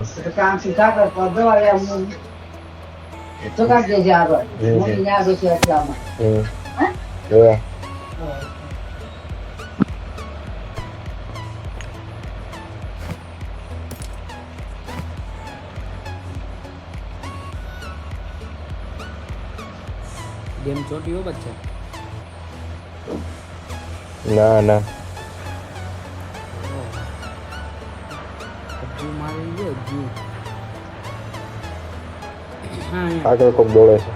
તો કામ સીધા કર પદવા લે હું તો કાઢ દેજે આગળ હમ. મોટી ના બેસે એટલામાં હમ હે? જોયા ગેમ ચોટીઓ બચ્ચા ના ના આગળ કોક દોડે છે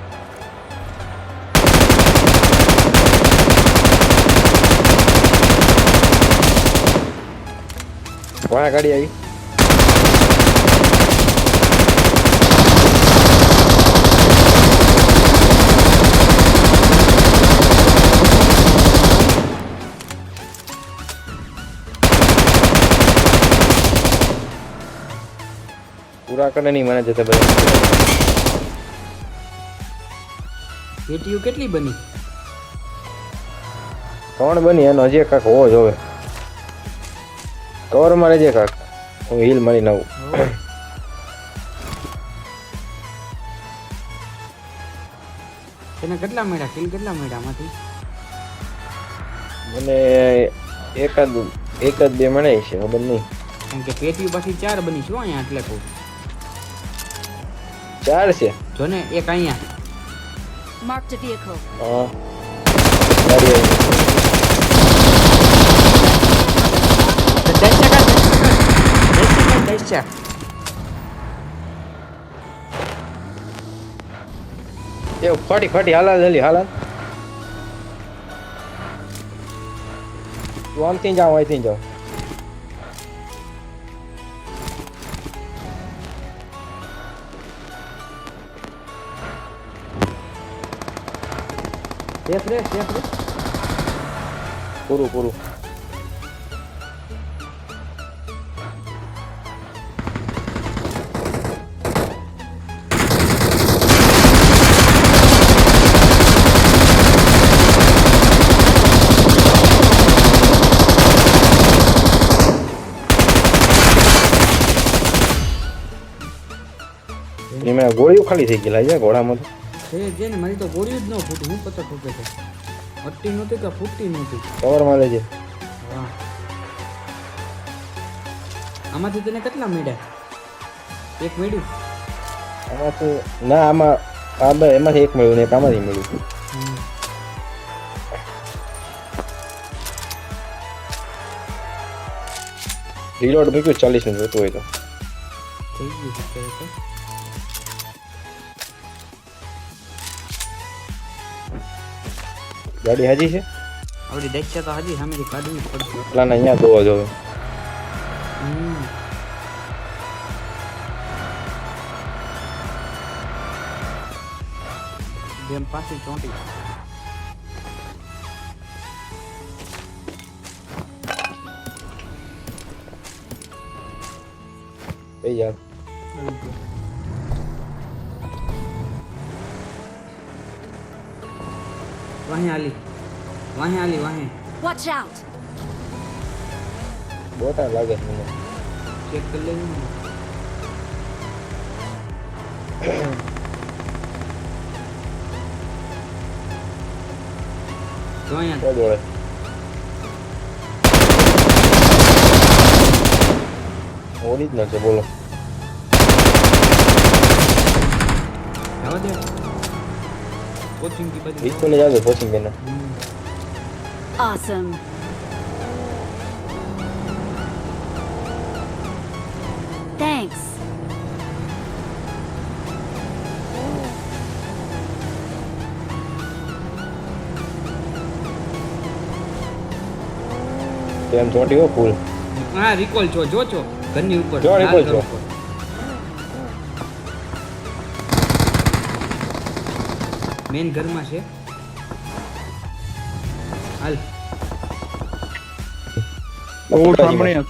વાહ ગાડી આવી પૂરા કરે નહીં મને જતે બધા. પેટીઓ કેટલી બની? ત્રણ બની એનો હજી કાક હોવો જોવે કવર મારે જે કાક. હું હિલ મારી નાવું. તને કેટલા મળ્યા? કિલ કેટલા મળ્યા આમાંથી? મને એકાદ એક જ બે મળે છે ખબર નહીં. કારણ કે પેટી પાછી ચાર બની શું અહીંયા એટલે કહું. ચાર છે જો ને એક અહીંયા Marked a vehicle. હા ગાડી આવી દસ ટકા દસ ટકા દસ ટકા એ ફાટી ફાટી હાલા જલ્દી હાલા તું આમથી જાઉં અહીંથી જાઉં રે રે પૂરું પૂરું એમાં ગોળીઓ ખાલી થઈ ગયેલા છે ઘોડામાં તો. છે જે ને મારી તો ગોળ્યું જ ન ફૂટી હું પતા ફૂટે છે. ફૂટતી નહોતી કે ફૂટતી નહોતી? કવરમાં લેજે. વાહ. આમાંથી તને કેટલા મળ્યા? એક મળ્યું? આમાંથી ના આમાં આ બે એમાંથી એક મળ્યું ને એક આમાંથી મળ્યું. રીલોડ મૂક્યું ચાલીસ મિનિટ જોતું હોય તો. થઈ ગયું ગાડી હાજી છે? આપણી દેખ્યા તો હજી સામેથી કાઢવી જ એટલા ને અહીંયા જોવા જોવે. જેમ પાછી ચોંટી. એ યાર. वहीं आली वहीं आली वहीं वॉच आउट बोटा लगे मैंने चेक कर लेंगे Sonha. Agora. Original, cebola. Ela deu. Original છે બોલો જવા દે કોચિંગ થી બધી વિસ્તુને જાજો કોચિંગ બેન Awesome. Thanks. તેમ ચોટી હો ફૂલ હા રિકોલ છો જો છો ઘરની ઉપર જો, લાલ recall ઘર છો. મેન ઘરમાં છે. હાલ. ઓ સાંભળી થયા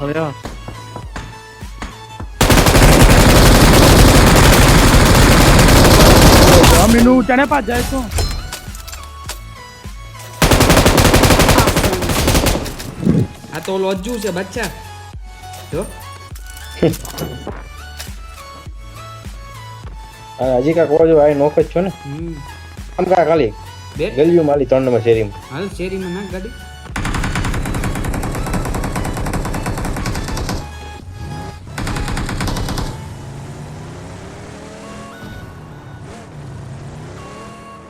જાય તો આ તો લોજ્જુ છે બચ્ચા જો. હજી કાંક ઓજો આ નોખ જ છો ને. હમ. આમ કા ખાલી? બે? ગલ્યું માલી ત્રણ નંબર શેરીમાં. હાલ શેરીમાં ના ગાડી?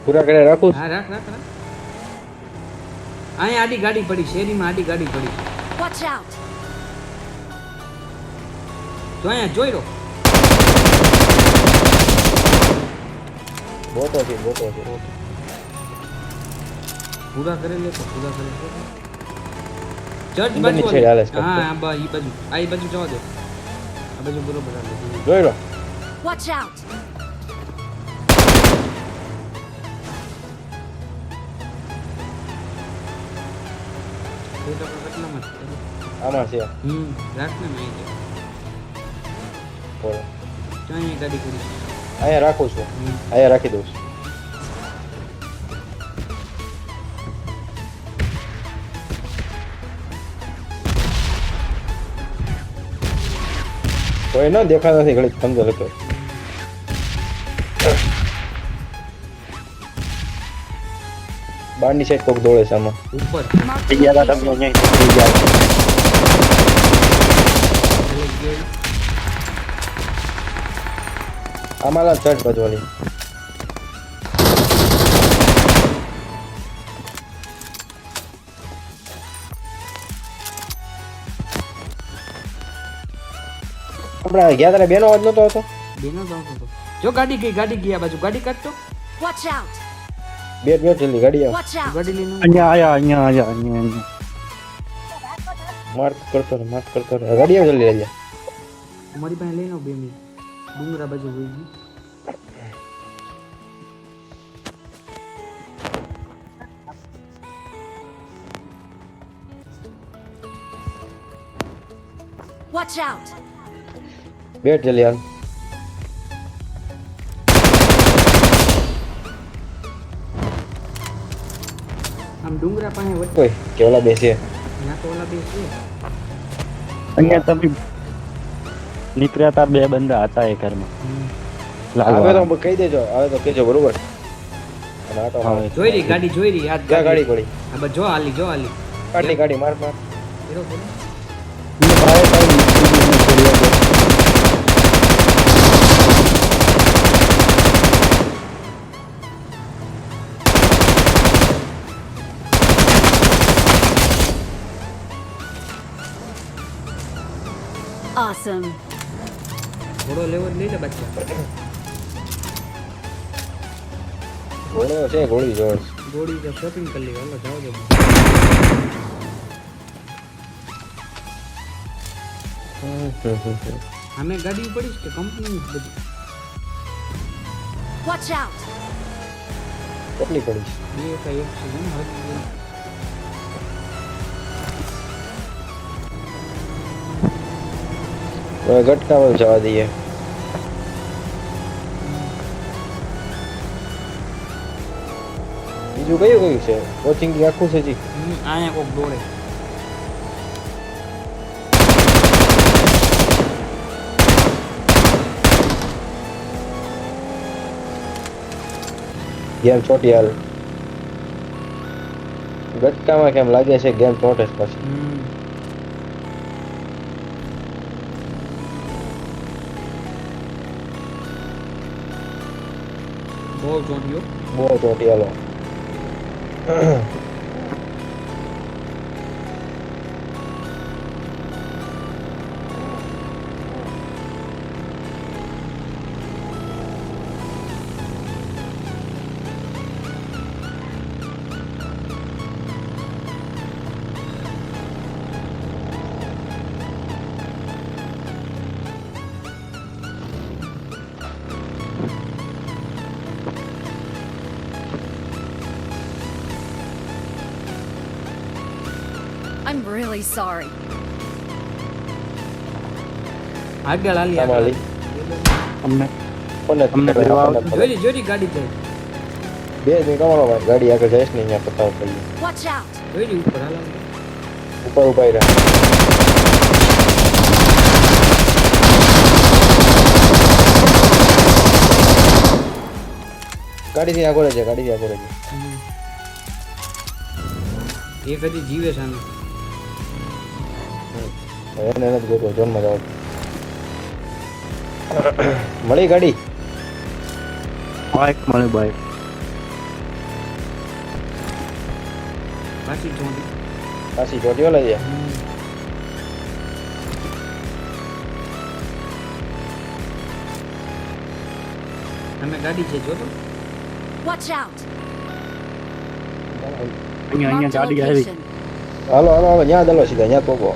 પૂરા કરે રાખું? હા રાખ રાખ રાખ. અહીંયા આડી ગાડી પડી શેરીમાં આડી ગાડી પડી. વોચ આઉટ તો અહીંયા જોઈ લો બોતો છે બોટો છે. પૂરા કરી લે તો પૂરા કરી લે. ચર્ચ બાજુ છેડે હાલે છે. હા આ બા ઈ બાજુ. આ ઈ બાજુ જવા દે. આ બાજુ બરોબર હાલે. જોઈ લો. વોચ છે. આમાં છે. હમ રાખ ને મેં બોલો. તો ગાડી કરી. અહીંયા રાખું છું. અહીંયા રાખી દઉં છું. કોઈ ન દેખાતો નથી ઘડીક સમજો લખો બારની સાઈડ કોક દોડે છે આમાં. ઉપર. a ગયા હતા location. તમે અહીંયા પેલો ગયો. આમાં ચટ બાજુવાળી. આપણે ગયા તારે બેનો અવાજ નતો હતો બેનો જ આવતો હતો. જો ગાડી ગઈ ગાડી ગઈ આ બાજુ. ગાડી કાઢતો? વોચ આઉટ બે બે જલ્દી ગાડી આવ. Watch ગાડી લઈને અહીંયા આયા અહીંયા આયા અહીંયા અહીંયા માર્ક કરતો રહે માર્ક કરતો રહે. ગાડી આવ જલ્દી લઈ જા મારી પાસે લઈ લો બે minute. ડુંગરા બાજુ હોઈ ગઈ Watch out! બેટ જલ્દી હાલ આમ ડુંગરા પાસે વચ્ચે કોઈ કેવલા બેસે ત્યાં તો ઓલા બે છે અહીંયા તમે નીકળ્યા તા બે બંદા હતા એ ઘરમાં હમ. લાલ હવે વાળા. તો કહી દેજો હવે તો કેજો બરોબર અને આટો હા. મારે જોઈ રહી ગાડી જોઈ રહી આ જ ક્યાં ગાડી પડી હા બસ જો હાલી જો હાલી કાઢલી ગાડી માર માર ફેરો ફેરો એને ભાઈ ભાઈ નીકળી ગયું, છોડી આપ્યો. Awesome. ઘોડો લેવો જ લઈ લે બચ્ચા ઘોડો છે ઘોડી જોડ ગોળી તો શોપિંગ કરી લેવા હાલો જાઓ જાઓ અમે ગાડી પડીશ કે કંપની બધી Watch out! કેટલી પડી છે? બે કે એક છે ને હજી હવે ગટકામાં જવા દઈએ બીજું કયું કયું છે કોચિંગ આખું છે જી હમ, અહીંયા કોક દોડે ગેમ ચોટી હાલ ગટકામાં કેમ લાગે છે ગેમ ચોટે છે પછી બહુ ચોટ્યો બહુ ચોટી really sorry. આગળ હાલી આમાં આગળ. અમને. કોને અમને જોડી રહી રહી ગાડી જાય બે મિનિટ કમાલો ભાઈ. ગાડી આગળ જાય છે ને અહીંયા પતાવ કરીએ વોચ આઉટ જોડી ઉપર હાલ ઉપર ઊભા રહ્યા ગાડીથી આગળ છે ગાડીથી આગળ છે. એ કદી જીવે સામે એને નથી ગોતો ઝોનમાં જાવ મળી ગાડી બાઇક મળે બાઇક પાછી ચોંટી પાછી ચોટીઓ લઈ જાય તમે ગાડી છે જોતો Watch out! અહીંયા Marked અહીંયા a ગાડી આવી location. હાલો હાલો હાલો ત્યાં દલો સીધા ત્યાં પોકો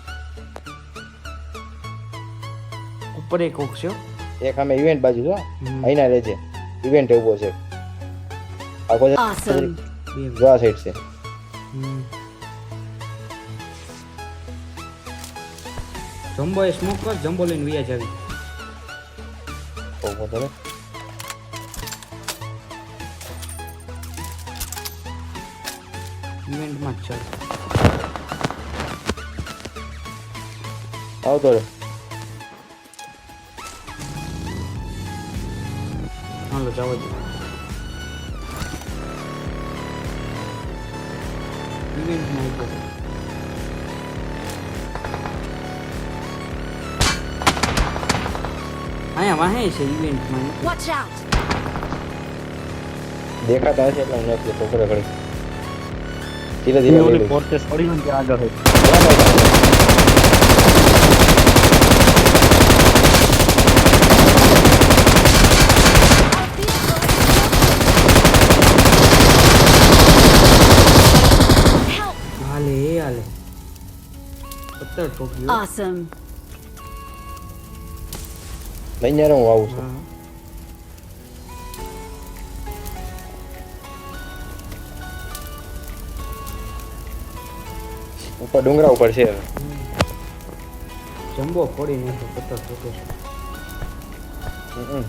એક કોક છે એક અમે ઇવેન્ટ બાજુ જો અહીંના રહે છે ઇવેન્ટ ઊભો છે. આખો છે Awesome. બે જો આ સાઈડ છે. જમ્બો એ સ્મોક કર જમ્બો લઈને વિયા જાવી ઊભો તો. ઇવેન્ટમાં જ ચાલ. આવતો રે on the village. You need sniper. आया हाँ वहाँ है इसे इवेंट में Watch out! देखा था ऐसे लाइन अप ये तो कर धीरे धीरे ये वाली फोर्सेस थोड़ी उनके आगे है हाँ, हाँ, પત્તર ઠોક્યો Awesome. લઈને યાર હું આવું છું હા. ઉપર ડુંગરા ઉપર છે હવે. જમ્બો ફોડી નાખ્યો પત્તર ઠોક્યો છે હમ.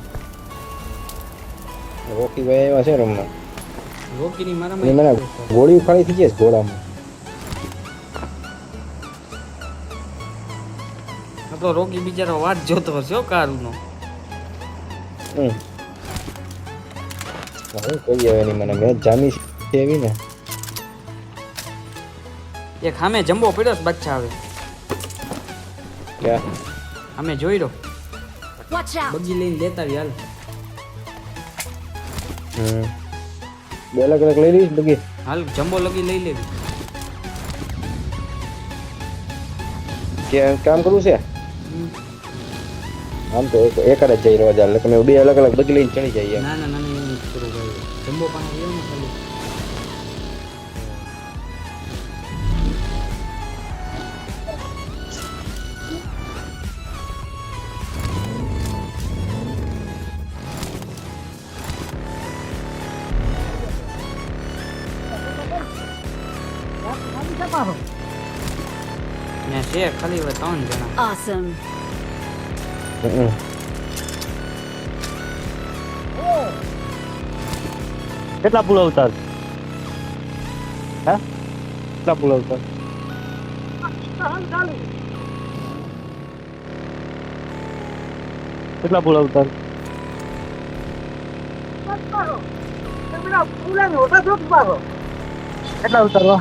રોકી ભાઈ આવ્યા છે રમવા રોકીની અને મારામાં મને એક છે. ગોળી ખાલી થઈ જાય છે ઘોડામાં તો રોકી બિચારો વાત જોતો હશે કારુનો. હમ. હું કહી આવે નહીં મને મેં જામી એવી ને. એક સામે જમ્બો પડ્યો છે બચ્ચા આવે ક્યાં? અમે જોઈ રહ્યો બગી લઈને લેતા આવી હાલ. હમ. બે અલગ અલગ લઈ લઈશ બગી? હાલ જમ્બો લગી લઈ લેવી. કે કામ કરવું છે. આમ તો એક જ જઈ રહ્યો એટલે બે અલગ અલગ બગી ચડી જઈએ ના ના ના જમ્બો પાસે છે ખાલી હવે ત્રણ જણા. Awesome. કેટલા પુલ અવતાર? હે? કેટલા પુલ અવતાર? કેટલા પુલ અવતાર? કેટલા ઉતારવા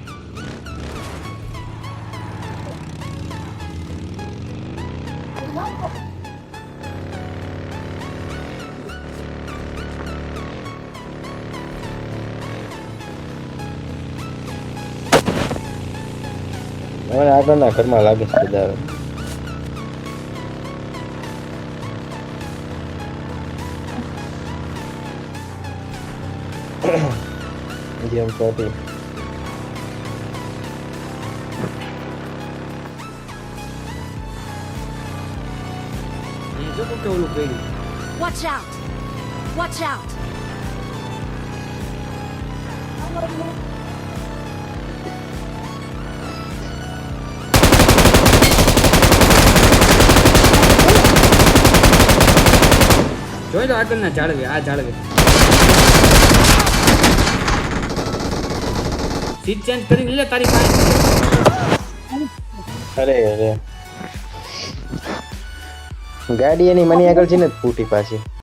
મને આગળના ઘરમાં લાગે છે બધા હવે. જેમ કર્યું Watch out! Watch out! જોઈ લો આગળના જાળવે, આ જાળવે. સીટ ચેન્જ કરી, લે તારી પાસે. અરે અરે. ગાડી એની મની આગળ છે ને ફૂટી પાછી.